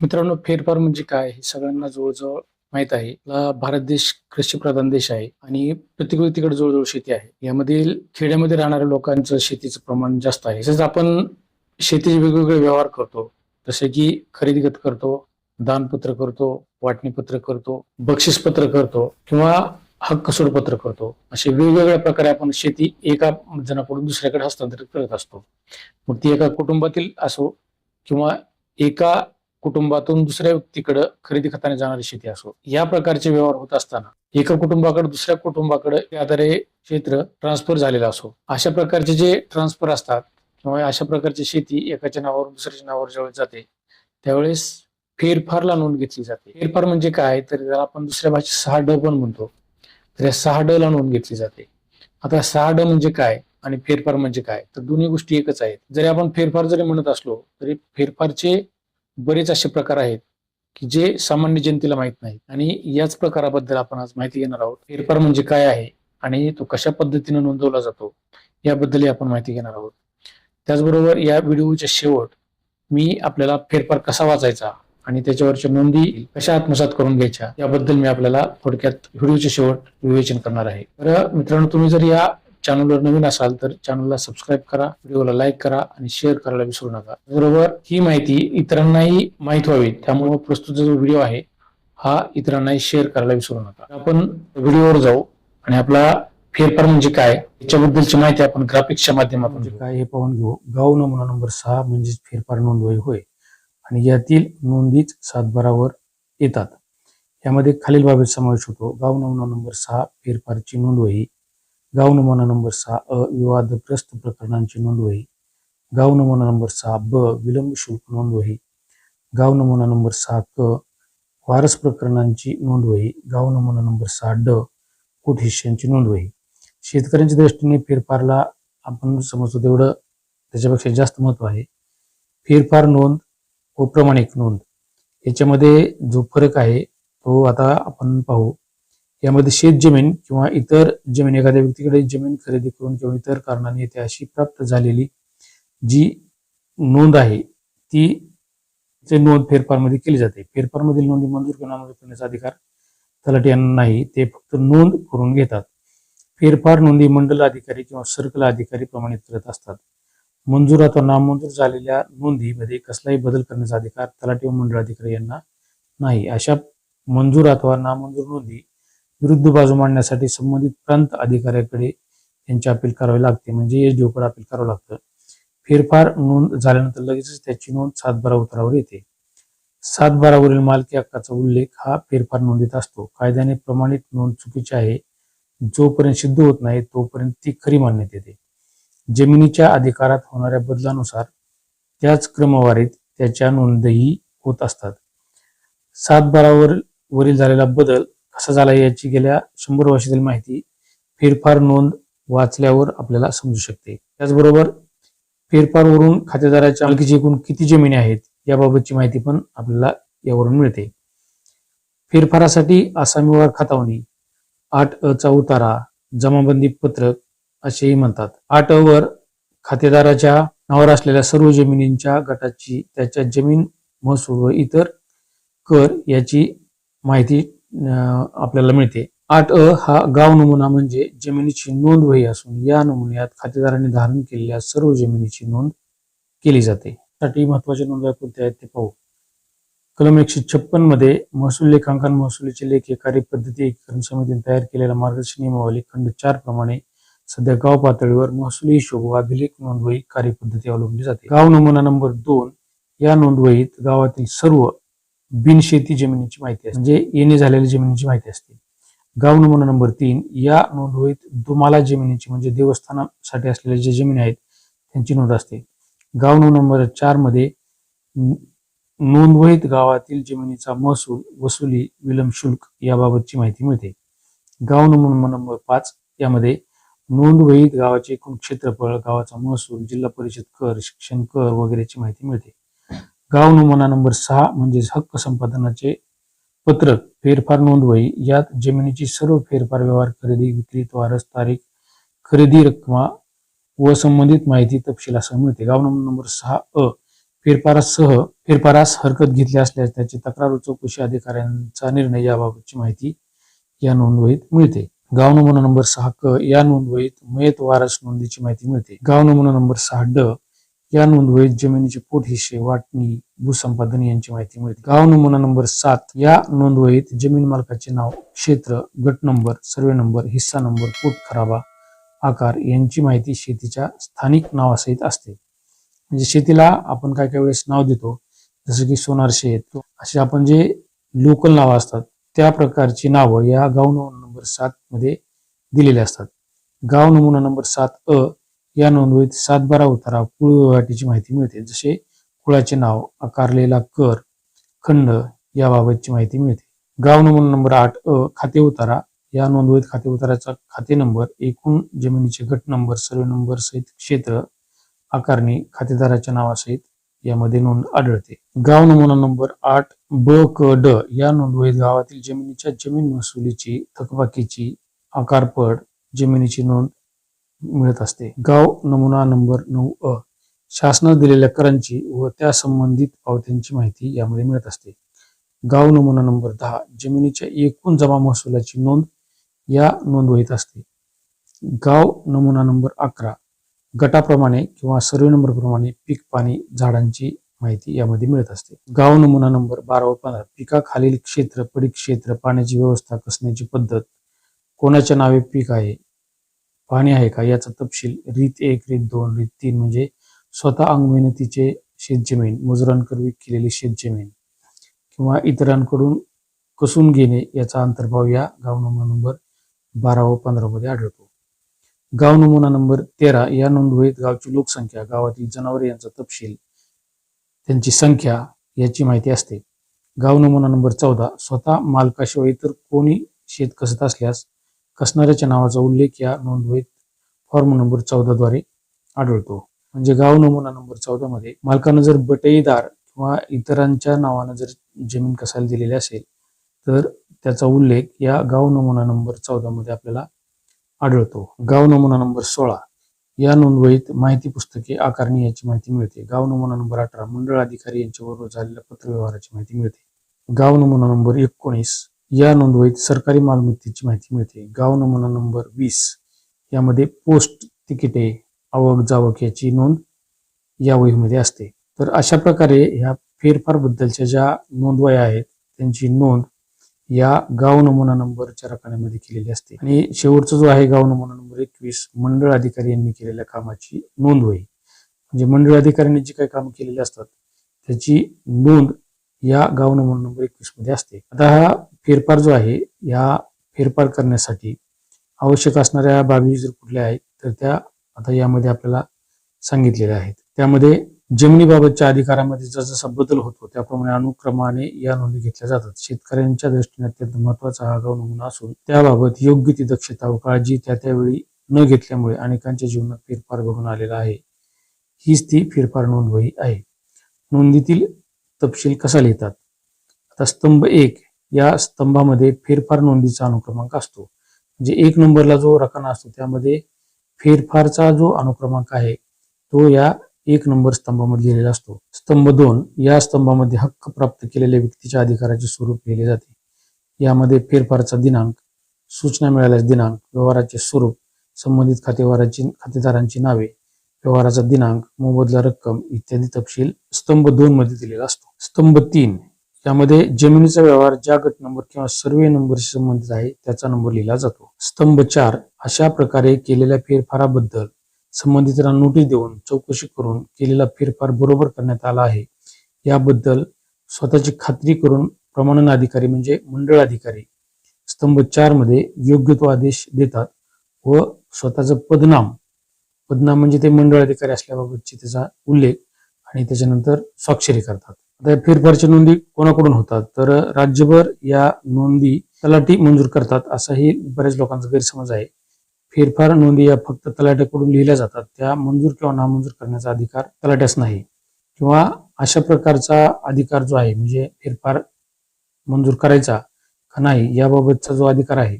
मित्रांनो फेरफार म्हणजे काय हे सगळ्यांना जवळजवळ माहीत आहे. भारत देश कृषी प्रधान देश आहे आणि प्रत्येक तिकडे जवळजवळ शेती आहे. यामधील खेड्यामध्ये राहणाऱ्या लोकांचं शेतीचं प्रमाण जास्त आहे. तसंच आपण शेतीचे वेगवेगळे व्यवहार करतो जसे की खरेदी खत करतो दानपत्र करतो वाटणीपत्र करतो बक्षीसपत्र करतो किंवा हक्क सोडपत्र करतो. असे वेगवेगळ्या प्रकारे आपण शेती एका जणाकडून दुसऱ्याकडे हस्तांतरित करत असतो. मग ती एका कुटुंबातील असो किंवा एका कुटुंबातून दुसऱ्या व्यक्तीकडे खरेदी खताने जाणारी शेती असो या प्रकारचे व्यवहार होत असताना एका कुटुंबाकडे दुसऱ्या कुटुंबाकडे आधारे क्षेत्र ट्रान्सफर झालेलं असो अशा प्रकारचे जे ट्रान्सफर असतात किंवा अशा प्रकारची शेती एकाच्या नावावर दुसऱ्याच्या नावावर ज्यावेळेस जाते त्यावेळेस फेरफारला नोंद घेतली जाते. फेरफार म्हणजे काय? तर त्याला आपण दुसऱ्या भाषेत सहा ड पण म्हणतो तर या सहा ड ला नोंद घेतली जाते. आता सहा ड म्हणजे काय आणि फेरफार म्हणजे काय? तर दोन्ही गोष्टी एकच आहेत. जरी आपण फेरफार जरी म्हणत असलो तरी फेरफारचे बरेच असे प्रकार आहेत की जे सामान्य जनतेला माहीत नाहीत. आणि याच प्रकाराबद्दल आपण आज माहिती घेणार आहोत. फेरफार म्हणजे काय आहे आणि तो कशा पद्धतीने नोंदवला जातो याबद्दलही आपण माहिती घेणार आहोत. त्याचबरोबर या व्हिडिओच्या शेवट मी आपल्याला फेरफार कसा वाचायचा आणि त्याच्यावरच्या नोंदी कशा आत्मसात करून घ्यायच्या याबद्दल मी आपल्याला थोडक्यात व्हिडिओचे शेवट विवेचन करणार आहे. तर मित्रांनो तुम्ही जर या चॅनलवर नवीन असाल तर चॅनलला सबस्क्राईब करा व्हिडिओला लाईक करा आणि शेअर करायला विसरू नका. बरोबर ही माहिती इतरांनाही माहीत व्हावी त्यामुळे प्रस्तुत जो व्हिडिओ आहे हा इतरांनाही शेअर करायला विसरू नका. आपण व्हिडिओवर जाऊ आणि आपला फेरफार म्हणजे काय याच्याबद्दलची माहिती आपण ग्राफिक्सच्या माध्यमातून म्हणजे काय हे पाहून घेऊ. गाव नमुना नंबर सहा म्हणजे फेरफार नोंदवही होय. आणि यातील नोंदीच सातबारावर येतात. यामध्ये खालील बाबीत समावेश होतो. गाव नमुना नंबर सहा फेरफारची नोंदवही गाव नमुना नंबर सहा अ विवादग्रस्त प्रकरणांची नोंदवही गाव नमुना नंबर सहा ब विलंब शुल्क नोंदवही गाव नमुना नंबर सहा क वारस प्रकरणांची नोंदवही गाव नमुना नंबर सहा ड कूट हिश्श्यांची नोंदवही शेतकऱ्यांच्या दृष्टीने फेरफारला आपण समजतो तेवढं त्याच्यापेक्षा जास्त महत्त्व आहे. फेरफार नोंद व प्रमाणिक नोंद. याच्यामध्ये जो फरक आहे तो आता आपण पाहू. यामध्ये शेत जमीन किंवा इतर जमीन एखाद्या व्यक्तीकडे जमीन खरेदी करून किंवा इतर कारणाने ते अशी प्राप्त झालेली जी नोंद आहे ती चे नोंद फेरफारमध्ये केली जाते. फेरफारमधील नोंदी मंजूर किंवा नामंजूर करण्याचा अधिकार तलाठी यांना नाही ते फक्त नोंद करून घेतात. फेरफार नोंदी मंडल अधिकारी किंवा सर्कल अधिकारी प्रमाणित करत असतात. मंजूर अथवा नामंजूर झालेल्या नोंदीमध्ये कसलाही बदल करण्याचा अधिकार तलाठी व मंडळ अधिकारी यांना नाही. अशा मंजूर अथवा नामंजूर नोंदी विरुद्ध बाजू मांडण्यासाठी संबंधित प्रांत अधिकाऱ्याकडे त्यांची अपील करावी लागते. म्हणजे एस डीओकडे अपील करावं लागतं. फेरफार नोंद झाल्यानंतर लगेचच त्याची नोंद सातबारा उतरावर येते. सातबारावरील मालकी हक्काचा उल्लेख हा फेरफार नोंदीत असतो. कायद्याने प्रमाणित नोंद चुकीची आहे. जोपर्यंत सिद्ध होत नाही तोपर्यंत ती खरी मानण्यात येते. जमिनीच्या अधिकारात होणाऱ्या बदलानुसार त्याच क्रमवारीत त्याच्या नोंदही होत असतात. सातबारावर वरील झालेला बदल कसा झाला याची गेल्या शंभर वर्षातील माहिती फेरफार नोंद वाचल्यावर आपल्याला समजू शकते. त्याचबरोबर फेरफारवरून खातेदाराच्या मालकीची एकूण किती जमिनी आहेत याबाबतची माहिती पण आपल्याला यावरून मिळते. फेरफारासाठी आसामी व्यवहार खातावणी आठ अ चा उतारा जमाबंदी पत्रक असेही म्हणतात. आठ अ वर खातेदाराच्या नावावर असलेल्या सर्व जमिनींच्या गटाची त्याच्या जमीन महसूल व इतर कर याची माहिती आपल्याला मिळते. आठ अ हा गाव नमुना म्हणजे जमिनीची नोंद वही असून या नमुन्यात खातेदारांनी धारण केलेल्या सर्व जमिनीची नोंद केली जाते. साठी महत्त्वाच्या नोंदा कोणत्या आहेत ते पाहू. कलम एकशे छप्पनमध्ये महसूल लेखांकन महसुलीचे लेखे कार्यपद्धती एकीकरण समितीने तयार केलेल्या मार्गदर्शन नियमावली खंड चार प्रमाणे सध्या गाव पातळीवर महसुली हिशोब व अभिलेख नोंदवही कार्यपद्धती अवलंबली जाते. गाव नमुना नंबर दोन या नोंदवहीत गावातील सर्व बिनशेती जमिनीची माहिती असते. म्हणजे येणे झालेल्या जमिनीची माहिती असते. गाव नमुना नंबर तीन या नोंदवहीत दुमाला जमिनीची म्हणजे देवस्थानासाठी असलेल्या ज्या जमिनी आहेत त्यांची नोंद असते. गाव नोंद नंबर चारमध्ये न- नोंदवहीत गावातील जमिनीचा महसूल वसुली विलंब शुल्क याबाबतची माहिती मिळते. गाव नमुना नंबर पाच यामध्ये नोंदवहीत गावाचे एकूण क्षेत्रफळ गावाचा महसूल जिल्हा परिषद कर शिक्षण कर वगैरेची माहिती मिळते. गाव नमुना नंबर सहा म्हणजेच हक्क संपादनाचे पत्रक फेरफार नोंदवही यात जमिनीची सर्व फेरफार व्यवहार खरेदी विक्री वारस तारीख खरेदी रक्कमा व संबंधित माहिती तपशील असं मिळते. गाव नंबर सहा अ फेरफारासह फेरफारास हरकत घेतली असल्यास त्याची तक्रार चौकशी अधिकाऱ्यांचा निर्णय याबाबतची माहिती या नोंदवहीत मिळते. गाव नमुना नंबर सहा क या नोंदवहीत मयत वारस नोंदीची माहिती मिळते. गाव नमुना नंबर सहा ड या नोंदवहीत जमिनीचे पोट हिस्से वाटणी भूसंपादन यांची माहिती मिळते. गाव नमुना नंबर सात. या नोंदवहीत जमीन मालकाचे नाव क्षेत्र गट नंबर सर्वे नंबर हिस्सा नंबर पोट खराबा आकार यांची माहिती शेतीच्या स्थानिक नावासहित असते. म्हणजे शेतीला आपण काय काय वेळेस नाव देतो? जसं की सोनार शेत. असे आपण जे लोकल नावं असतात त्या प्रकारची नावं या गाव नमुना नंबर सात मध्ये दिलेली असतात. गाव नमुना नंबर सात अ या नोंदवहीत सातबारा उतारा कुळ कुळवाटीची माहिती मिळते. जसे कुळाचे नाव आकारलेला कर खंड याबाबतची माहिती मिळते. गाव नमुना नंबर आठ अ खाते उतारा. या नोंदवहीत खाते उताराचा खाते नंबर एकूण जमिनीचे गट नंबर सर्व नंबर सहित क्षेत्र आकारणी खातेदाराच्या नावासहित यामध्ये नोंद आढळते. गाव नमुना नंबर आठ ब क ड या नोंदवहीत गावातील जमिनीच्या जमीन महसुलीची थकबाकीची आकारपड जमिनीची नोंद मिळत असते. गाव नमुना नंबर नऊ अ. शासनाने दिलेल्या करांची व त्या संबंधित पावत्यांची माहिती यामध्ये मिळत असते. गाव नमुना नंबर दहा. जमिनीच्या एकूण जमा महसुलाची नोंद या नोंदवहीत असते. गाव नमुना नंबर अकरा. गटाप्रमाणे किंवा सर्वे नंबर प्रमाणे पीक पाणी झाडांची माहिती यामध्ये मिळत असते. गाव नमुना नंबर बारा व पंधरा. पिकाखालील क्षेत्र पडीक क्षेत्र पाण्याची व्यवस्था कसण्याची पद्धत कोणाच्या नावे पीक आहे पाणी आहे का? याचा तपशील रीत एक रीत दोन रीत तीन म्हणजे स्वतः अंग मेहनतीचे शेतजमीन मजुरांकरवी केलेली शेतजमीन किंवा इतरांकडून कसून घेणे याचा अंतर्भाव या गाव नमुना नंबर बारा व पंधरा मध्ये आढळतो. गाव नमुना नंबर तेरा या नोंदवहीत गावची लोकसंख्या गावातील जनावरे यांचा तपशील त्यांची संख्या याची माहिती असते. गाव नमुना नंबर चौदा स्वतः मालकाशिवाय इतर कोणी शेत कसत असल्यास कसणाऱ्याच्या नावाचा उल्लेख या नोंदवहीत फॉर्म नंबर चौदाद्वारे आढळतो. म्हणजे गाव नमुना नंबर चौदामध्ये मालकानं जर बटईदार किंवा इतरांच्या नावानं जर जमीन कसायला दिलेली असेल तर त्याचा उल्लेख या गाव नमुना नंबर चौदामध्ये आपल्याला आढळतो. गाव नमुना नंबर सोळा या नोंदवहीत माहिती पुस्तके आकारणी याची माहिती मिळते. गाव नमुना नंबर अठरा मंडळ अधिकारी यांच्याबरोबर झालेल्या पत्रव्यवहाराची माहिती मिळते. गाव नमुना नंबर एकोणीस या नोंदवहीत सरकारी मालमत्तेची माहिती मिळते. गाव नमुना नंबर वीस. यामध्ये पोस्ट तिकिटे आवक जावक याची नोंद या वहीमध्ये असते. तर अशा प्रकारे ह्या फेरफारबद्दलच्या ज्या नोंदवया आहेत त्यांची नोंद या गाव नमुना नंबरच्या रकान्यामध्ये केलेली असते. आणि शेवटचा जो आहे गाव नमुना नंबर एकवीस मंडळ अधिकारी यांनी केलेल्या कामाची नोंद होई म्हणजे मंडळ अधिकाऱ्यांनी जी काही कामं केलेली असतात त्याची नोंद या गाव नमुना नंबर एकवीसमध्ये असते. आता हा फेरफार जो आहे या फेरफार करण्यासाठी आवश्यक असणाऱ्या बाबी जर कुठल्या आहेत तर त्या आता यामध्ये आपल्याला सांगितलेल्या आहेत. त्यामध्ये जमिनीबाबतच्या अधिकारामध्ये जसा बदल होतो त्याप्रमाणे अनुक्रमाने या नोंदी घेतल्या जातात. शेतकऱ्यांच्या दृष्टीने अत्यंत महत्त्वाचा हा गाव नमुना असून त्याबाबत योग्य ती दक्षता व काळजी त्या त्यावेळी न घेतल्यामुळे अनेकांच्या जीवनात फेरफार घडून आलेला आहे. हीच ती फेरफार नोंदवही आहे. नोंदीतील तपशील कसा लिहितात? आता स्तंभ एक या स्तंभामध्ये फेरफार नोंदीचा अनुक्रमांक असतो. म्हणजे एक नंबरला जो रकाना असतो त्यामध्ये फेरफारचा जो अनुक्रमांक आहे तो या एक नंबर स्तंभामध्ये लिहिलेला असतो. स्तंभ दोन या स्तंभामध्ये हक्क प्राप्त केलेल्या व्यक्तीच्या अधिकाराचे स्वरूप लिहिले जाते. यामध्ये फेरफारचा दिनांक सूचना मिळाल्यास दिनांक व्यवहाराचे स्वरूप संबंधित खातेवाराची खातेदारांची नावे व्यवहाराचा दिनांक मोबदला रक्कम इत्यादी तपशील स्तंभ दोन मध्ये दिलेला असतो. स्तंभ तीन त्यामध्ये जमिनीचा व्यवहार ज्या गट नंबर किंवा सर्वे नंबरशी संबंधित आहे त्याचा नंबर लिहिला जातो. स्तंभ चार अशा प्रकारे केलेल्या फेरफाराबद्दल संबंधितांना नोटीस देऊन चौकशी करून केलेला फेरफार बरोबर करण्यात आला आहे. याबद्दल स्वतःची खात्री करून प्रमाणन अधिकारी म्हणजे मंडळ अधिकारी स्तंभ चारमध्ये योग्य तो आदेश देतात व स्वतःचं पदनाम पदनाम म्हणजे ते मंडळ अधिकारी असल्याबाबतची त्याचा उल्लेख आणि त्याच्यानंतर स्वाक्षरी करतात. आता फेरफारच्या नोंदी कोणाकडून होतात? तर राज्यभर या नोंदी तलाठी मंजूर करतात असाही बऱ्याच लोकांचा गैरसमज आहे. फेरफार नोंदी या फक्त तलाट्याकडून लिहिल्या जातात. त्या मंजूर किंवा नामंजूर करण्याचा अधिकार तलाट्यास नाही. किंवा अशा प्रकारचा अधिकार जो आहे म्हणजे फेरफार मंजूर करायचा का नाही याबाबतचा जो अधिकार आहे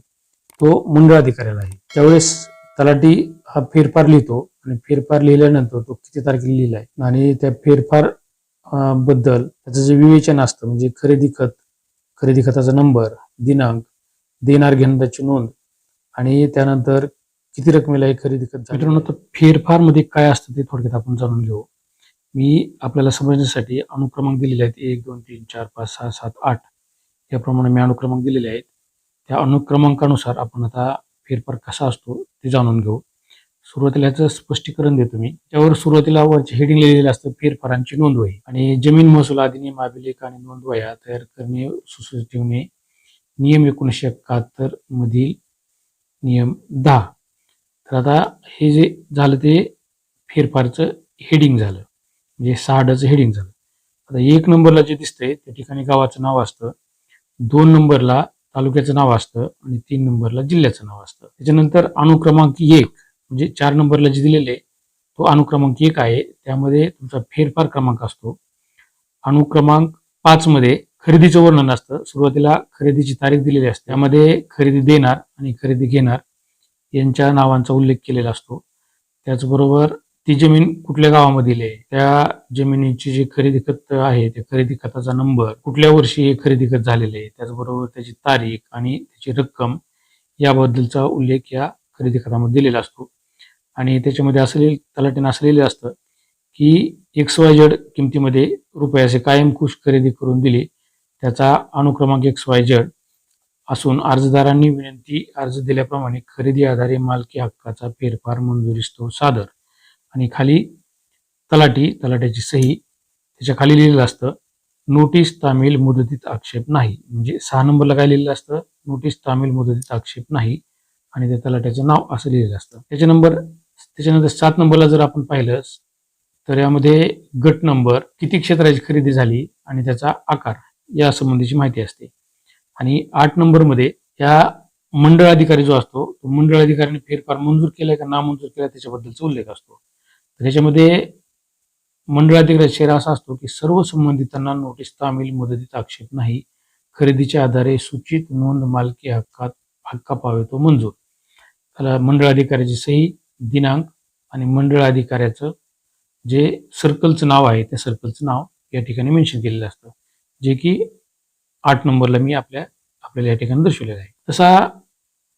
तो मंडळ अधिकाऱ्याला आहे. त्यावेळेस तलाठी हा फेरफार लिहितो आणि फेरफार लिहिल्यानंतर तो किती तारखेला लिहिलाय आणि त्या फेरफार बद्दल त्याचं जे विवेचन असतं म्हणजे खरेदी खत खरेदी खताचा नंबर दिनांक देणार घेणाऱ्याची नोंद आणि त्यानंतर किती रकमेला हे खरेदी खत झालं. मित्रांनो तर फेरफारमध्ये काय असतं ते थोडक्यात आपण जाणून घेऊ. मी आपल्याला समजण्यासाठी अनुक्रमांक दिलेले आहेत एक दोन तीन चार पाच सहा सात आठ. याप्रमाणे मी अनुक्रमांक दिलेले आहेत. त्या अनुक्रमांकानुसार आपण आता फेरफार कसा असतो ते जाणून घेऊ. सुरुवातीला याचं स्पष्टीकरण देतो मी. त्यावर सुरुवातीला वरचे हेडिंग लिहिलेलं असतं फेरफारांची नोंदवही आणि जमीन महसूल अधिनियम अभिलेख आणि नोंदवया तयार करणे सुसूच ठेवणे नियम एकोणीसशे एकाहत्तर मधील नियम दहा. तर आता हे जे झालं ते फेरफारचं हेडिंग झालं. म्हणजे सहाडाचं हेडिंग झालं. आता एक नंबरला जे दिसतंय त्या ठिकाणी गावाचं नाव असतं दोन नंबरला तालुक्याचं नाव असतं आणि तीन नंबरला जिल्ह्याचं नाव असतं. त्याच्यानंतर अनुक्रमांक एक म्हणजे चार नंबरला जे दिलेले तो अनुक्रमांक एक आहे. त्यामध्ये तुमचा फेरफार क्रमांक असतो. अनुक्रमांक पाचमध्ये खरेदीचं वर्णन असतं. सुरुवातीला खरेदीची तारीख दिलेली असते. त्यामध्ये खरेदी देणार आणि खरेदी घेणार यांच्या नावांचा उल्लेख केलेला असतो. त्याचबरोबर ती जमीन कुठल्या गावामधील आहे? त्या जमिनीची जी खरेदी खत आहे त्या खरेदी खताचा नंबर कुठल्या वर्षी हे खरेदी खत झालेले आहे त्याचबरोबर त्याची तारीख आणि त्याची रक्कम याबद्दलचा उल्लेख या खरेदी खतामध्ये दिलेला असतो. आणि त्याच्यामध्ये असलेले तलाट्यानं असलेले असतं की एक्स वाय जेड किमतीमध्ये रुपयाचे कायम खुश खरेदी करून दिली त्याचा अनुक्रमांक एक्स वाय जेड असून अर्जदारांनी विनंती अर्ज दिल्याप्रमाणे खरेदी आधारे मालकी हक्काचा फेरफार मंजुरीस्तव सादर. आणि खाली तलाठी तलाट्याची सही त्याच्याखाली लिहिलेलं असतं नोटीस तामील मुदतीत आक्षेप नाही. म्हणजे सहा नंबरला काय लिहिलेलं असतं? नोटीस तामील मुदतीत आक्षेप नाही. आणि त्या तलाट्याचं नाव असं लिहिलेलं असतं. त्याच्या नंबर त्याच्यानंतर सात नंबरला जर आपण पाहिलं तर यामध्ये गट नंबर किती क्षेत्राची खरेदी झाली आणि त्याचा आकार या संबंधीची माहिती असते. आणि आठ नंबरमध्ये या मंडळ अधिकारी जो असतो तो मंडळ अधिकाऱ्याने फेरफार मंजूर केलाय का नामंजूर केला त्याच्याबद्दलचा उल्लेख असतो. तर याच्यामध्ये मंडळ अधिकारी शेरा असा असतो की सर्व संबंधितांना नोटीस तामील मुदतीत आक्षेप नाही. खरेदीच्या आधारे सूचित नोंद मालकी हक्कात हक्का पावे तो मंजूर. त्याला मंडळ अधिकाऱ्याची सही दिनांक आणि मंडळ अधिकाऱ्याचं जे सर्कलचं नाव आहे त्या सर्कलचं नाव या ठिकाणी मेन्शन केलेलं असतं. जे की आठ नंबरला मी आपल्या आपल्याला या ठिकाणी दर्शवलेला आहे. तसा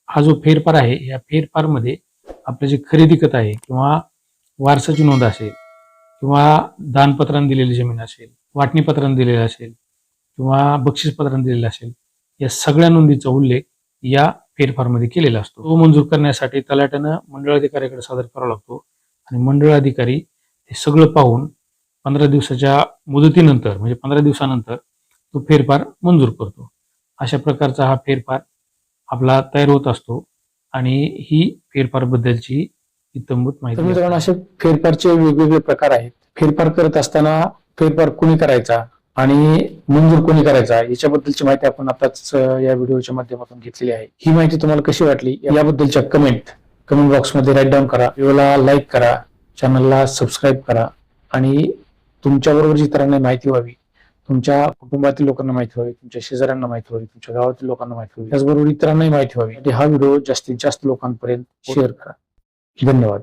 हा जो फेरफार आहे या फेरफारमध्ये आपलं जे खरेदी खत आहे किंवा वारसाची नोंद असेल किंवा दानपत्रांनी दिलेली जमीन असेल वाटणीपत्रांनी दिलेलं असेल किंवा बक्षीसपत्रांनी दिलेलं असेल या सगळ्या नोंदीचा उल्लेख या फेरफारमध्ये केलेला असतो. तो मंजूर करण्यासाठी तलाट्यानं मंडळ अधिकाऱ्याकडे सादर करावा लागतो आणि मंडळ अधिकारी हे सगळं पाहून पंधरा दिवसाच्या मुदतीनंतर म्हणजे पंधरा दिवसानंतर तो फेरफार मंजूर करतो. अशा प्रकारचा हा फेरफार आपला तयार होत असतो आणि ही फेरफार बद्दलची इतंभूत माहिती मित्रांनो असे फेरफारचे वेगवेगळे प्रकार आहेत. फेरफार करत असताना फेरफार कोणी करायचा? आणि मंजूर कोणी करायचा याच्याबद्दलची माहिती आपण आताच या व्हिडिओच्या माध्यमातून घेतलेली आहे. ही माहिती तुम्हाला कशी वाटली याबद्दलच्या कमेंट कमेंट बॉक्समध्ये राईट डाऊन करा. व्हिडिओला लाईक करा चॅनलला सबस्क्राईब करा. आणि तुमच्याबरोबर जी इतरांना माहिती व्हावी तुमच्या कुटुंबातील लोकांना माहिती व्हावी तुमच्या शेजाऱ्यांना माहिती व्हावी तुमच्या गावातील लोकांना माहिती व्हावी त्याचबरोबर इतरांनाही माहिती व्हावी. हा व्हिडिओ जास्तीत जास्त लोकांपर्यंत शेअर करा. धन्यवाद.